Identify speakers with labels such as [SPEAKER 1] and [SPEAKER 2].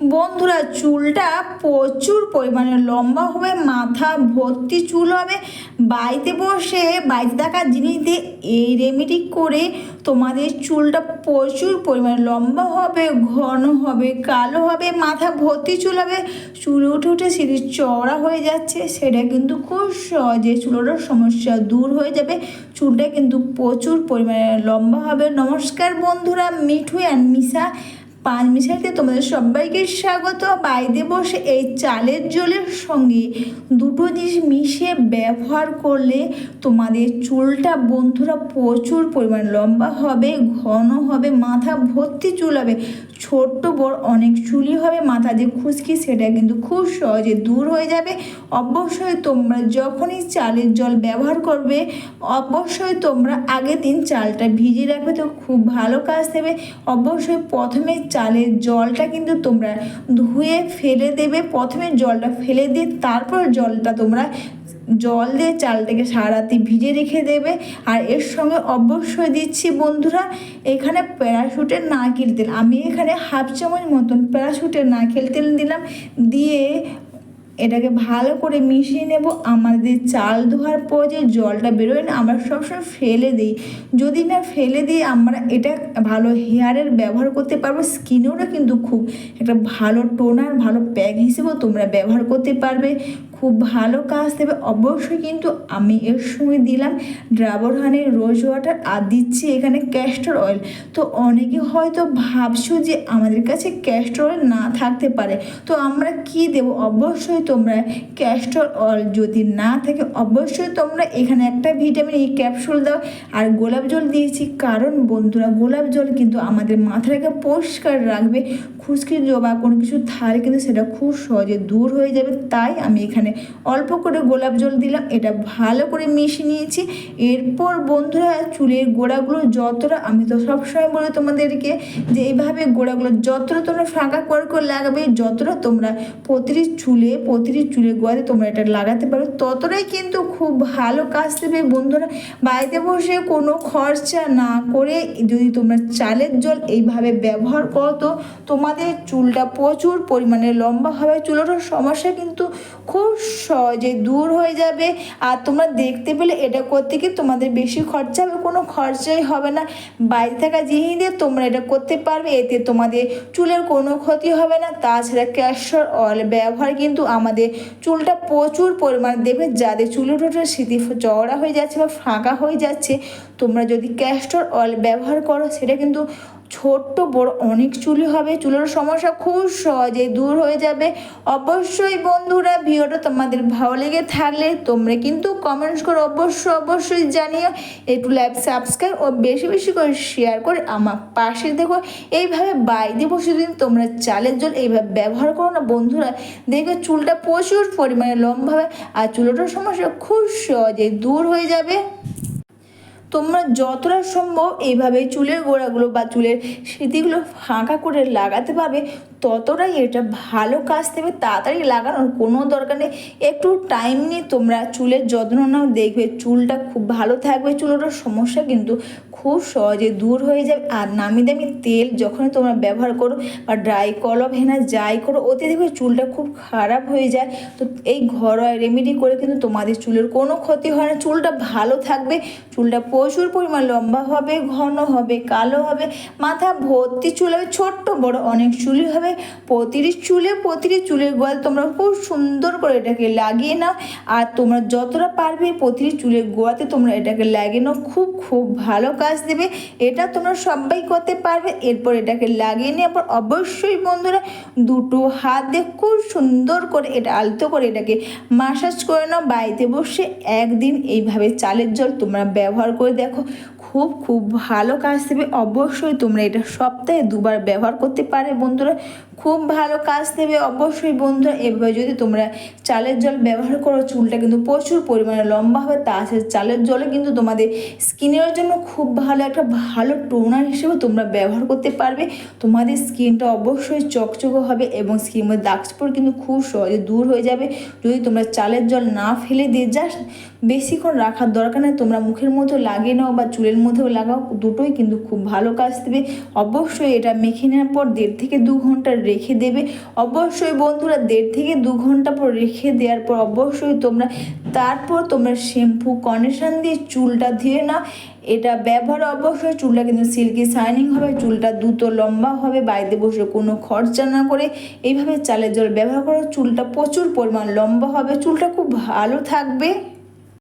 [SPEAKER 1] বন্ধুরা, চুলটা প্রচুর পরিমাণে লম্বা হবে, মাথা ভর্তি চুল হবে। বাড়িতে বসে, বাড়িতে থাকা জিনিস দিয়ে এই রেমেডি করে তোমাদের চুলটা প্রচুর পরিমাণে লম্বা হবে, ঘন হবে, কালো হবে, মাথা ভর্তি চুল হবে। চুল উঠে উঠে সেটি চওড়া হয়ে যাচ্ছে, সেটা কিন্তু খুব সহজে চুলোটার সমস্যা দূর হয়ে যাবে। চুলটা কিন্তু প্রচুর পরিমাণে লম্বা হবে। নমস্কার বন্ধুরা, মিঠু অ্যান্ড মিশা। পাঁচ মিশাইতে তোমাদের সবাইকে স্বাগত। বাইরে বসে এই চালের জলের সঙ্গে। দুটো জিনিস মিশিয়ে ব্যবহার করলে তোমাদের চুলটা বন্ধুরা প্রচুর পরিমাণ লম্বা হবে, ঘন হবে, মাথা ভর্তি চুল হবে। ছোট্ট বড় অনেক চুলই হবে, মাথা যে খুশকি সেটা কিন্তু খুব সহজে দূর হয়ে যাবে। অবশ্যই তোমরা যখনই চালের জল ব্যবহার করবে, অবশ্যই তোমরা আগের দিন চালটা ভিজিয়ে রাখবে, তো খুব ভালো কাজ দেবে। অবশ্যই প্রথমে চালের জলটা কিন্তু তোমরা ধুয়ে ফেলে দেবে। প্রথমে জলটা ফেলে দিয়ে তারপর জলটা তোমরা জল দিয়ে চালটাকে সারাতে ভিজে রেখে দেবে। আর এর সঙ্গে অবশ্যই দিচ্ছি বন্ধুরা, এখানে প্যারাশুটের নারকেল তেল। আমি এখানে হাফ চামচ মতন প্যারাশুটের নারকেল তেল দিলাম। দিয়ে এটাকে ভালো করে মিশিয়ে নেব। আমাদের চাল ধোয়ার পর যে জলটা বেরোয় না, আমরা সবসময় ফেলে দিই। যদি না ফেলে দিই আমরা এটা ভালো হেয়ারের ব্যবহার করতে পারব স্কিনেরও কিন্তু খুব একটা ভালো টোনার ভালো প্যাক হিসেবেও তোমরা ব্যবহার করতে পারবে। খুব ভালো কাজ দেবে। অবশ্যই কিন্তু আমি এর সঙ্গে দিলাম। ড্রাবর হানির রোজ ওয়াটার আর দিচ্ছি এখানে ক্যাস্টর অয়েল তো অনেকে হয়তো ভাবছ যে আমাদের কাছে ক্যাস্টর অয়েল না থাকতে পারে। তো আমরা কি দেব? অবশ্যই তোমরা ক্যাস্টর অয়েল যদি না থাকে, অবশ্যই তোমরা এখানে একটা ভিটামিন ই ক্যাপসুল দাও। আর গোলাপ জল দিয়েছি কারণ বন্ধুরা, গোলাপ জল কিন্তু আমাদের মাথাটাকে পরিষ্কার রাখবে। খুশকি বা কোনো কিছু থাকলে কিন্তু সেটা খুব সহজে দূর হয়ে যাবে। তাই আমি এখানে অল্প করে গোলাপ জল দিলাম, এটা ভালো করে মিশিয়ে নিয়েছি। এরপর বন্ধুরা, চুলের গোড়াগুলো যতটা, আমি তো সবসময় বলি তোমাদেরকে যে এইভাবে গোড়াগুলো যতটা তোমরা ফাঁকা করে করে লাগাবে, যতটা তোমরা প্রতিটি চুলে, প্রতিটি চুলের গোড়াতে তোমরা এটা লাগাতে পারো, ততটাই কিন্তু খুব ভালো কাজ দেবে বন্ধুরা। বাড়িতে বসে কোনো খরচা না করে যদি তোমরা চালের জল এইভাবে ব্যবহার করো, তো তোমাদের চুলটা প্রচুর পরিমাণে লম্বা হবে। চুলোটার সমস্যা কিন্তু খুব সহজে দূর হয়ে যাবে। আর তোমরা দেখতে পেলে এটা করতে কি তোমাদের বেশি খরচা হবে, কোনো খরচাই হবে না। বাইরে থাকা জিনিস দিয়ে তোমরা এটা করতে পারবে, এতে তোমাদের চুলের কোনো ক্ষতি হবে না। তাছাড়া ক্যাস্টর অয়েল ব্যবহার কিন্তু আমাদের চুলটা প্রচুর পরিমাণে দেবে। যাদের চুলের ওঠে স্মৃতি চওড়া হয়ে যাচ্ছে বা ফাঁকা হয়ে যাচ্ছে, তোমরা যদি ক্যাস্টর অয়েল ব্যবহার করো, সেটা কিন্তু ছোট্ট বড় অনেক চুলি হবে। চুলের সমস্যা খুব সহজে দূর হয়ে যাবে। অবশ্যই বন্ধুরা ভিডিওটা তোমাদের ভালো লেগে থাকলে তোমরা কিন্তু কমেন্টস করে অবশ্যই অবশ্যই জানিও। একটু লাইভ সাবস্ক্রাইব ও বেশি বেশি করে শেয়ার করে আমার পাশে দেখো এইভাবে বাইরে বসে দিন তোমরা চালের জল এইভাবে ব্যবহার করো না বন্ধুরা, দেখবে চুলটা প্রচুর পরিমাণে লম্বা হবে আর চুলোটার সমস্যা খুব সহজে দূর হয়ে যাবে। তোমরা যতটা সম্ভব এইভাবে চুলের গোড়াগুলো বা চুলের স্মৃতিগুলো ফাঁকা করে লাগাতে পারবে, ততটাই এটা ভালো কাজ দেবে। তাড়াতাড়ি লাগানোর কোনো দরকার নেই। একটু টাইম নিয়ে তোমরা চুলের যত্ন নাও, দেখবে চুলটা খুব ভালো থাকবে। চুলটার সমস্যা কিন্তু খুব সহজে দূর হয়ে যাবে। আর নামি দামি তেল যখনই তোমরা ব্যবহার করো বা ড্রাই কলম হেনা যাই করো ওতে দেখবে চুলটা খুব খারাপ হয়ে যায়। তো এই ঘরোয়া রেমেডি করে কিন্তু তোমাদের চুলের কোনো ক্ষতি হয় না। চুলটা ভালো থাকবে, চুলটা প্রচুর পরিমাণ লম্বা হবে, ঘন হবে, কালো হবে, মাথা ভর্তি চুল হবে, ছোট্ট বড় অনেক চুলই হবে প্রতিটি চুলে প্রতিটি চুলের গোয়াল তোমরা খুব সুন্দর করে এটাকে লাগিয়ে নাও। আর তোমরা যতটা পারবে প্রতিটি চুলের গোয়াতে তোমরা এটাকে লাগিয়ে নাও। খুব খুব ভালো কাজ দেবে, এটা তোমরা সবাই করতে পারবে। এরপর এটাকে লাগিয়ে নিয়ে পর অবশ্যই বন্ধুরা দুটো হাত দিয়ে খুব সুন্দর করে এটা আলতো করে এটাকে মাসাজ করে নাও। বাড়িতে বসে একদিন এইভাবে চালের জল তোমরা ব্যবহার করে দেখো। খুব খুব ভালো কাজ দেবে। অবশ্যই তোমরা এটা সপ্তাহে দুবার ব্যবহার করতে পারে বন্ধুরা। খুব ভালো কাজ দেবে অবশ্যই বন্ধুরা। এভাবে যদি তোমরা চালের জল ব্যবহার করো, চুলটা কিন্তু প্রচুর পরিমাণে লম্বা হবে তাছাড়া চালের জলে কিন্তু তোমাদের স্কিনের জন্য খুব ভালো, একটা ভালো টোনার হিসেবে তোমরা ব্যবহার করতে পারবে। তোমাদের স্কিনটা অবশ্যই চকচকে হবে এবং স্কিনের মধ্যে দাগ কিন্তু খুব সহজে দূর হয়ে যাবে। যদি তোমরা চালের জল না ফেলে দিয়ে জাস্ট বেশিক্ষণ রাখার দরকার নেই, তোমরা মুখের মতো লাগিয়ে নাও বা চুলের মধ্যেও লাগাও, দুটোই কিন্তু খুব ভালো কাজ দেবে। অবশ্যই এটা মেখে নেওয়ার পর দেড় থেকে দু ঘণ্টা রেখে দেবে। অবশ্যই বন্ধুরা, দেড় থেকে দু ঘণ্টা পর রেখে দেওয়ার পর অবশ্যই তোমরা, তারপর তোমরা শ্যাম্পু, কন্ডিশন দিয়ে চুলটা ধুয়ে নাও। এটা ব্যবহার অবশ্যই, চুলটা কিন্তু সিল্কি শাইনিং হবে, চুলটা দ্রুত লম্বা হবে, বাড়িতে বসে কোনো খরচা না করে। এইভাবে চালের জল ব্যবহার করো, চুলটা প্রচুর পরিমাণ লম্বা হবে, চুলটা খুব ভালো থাকবে।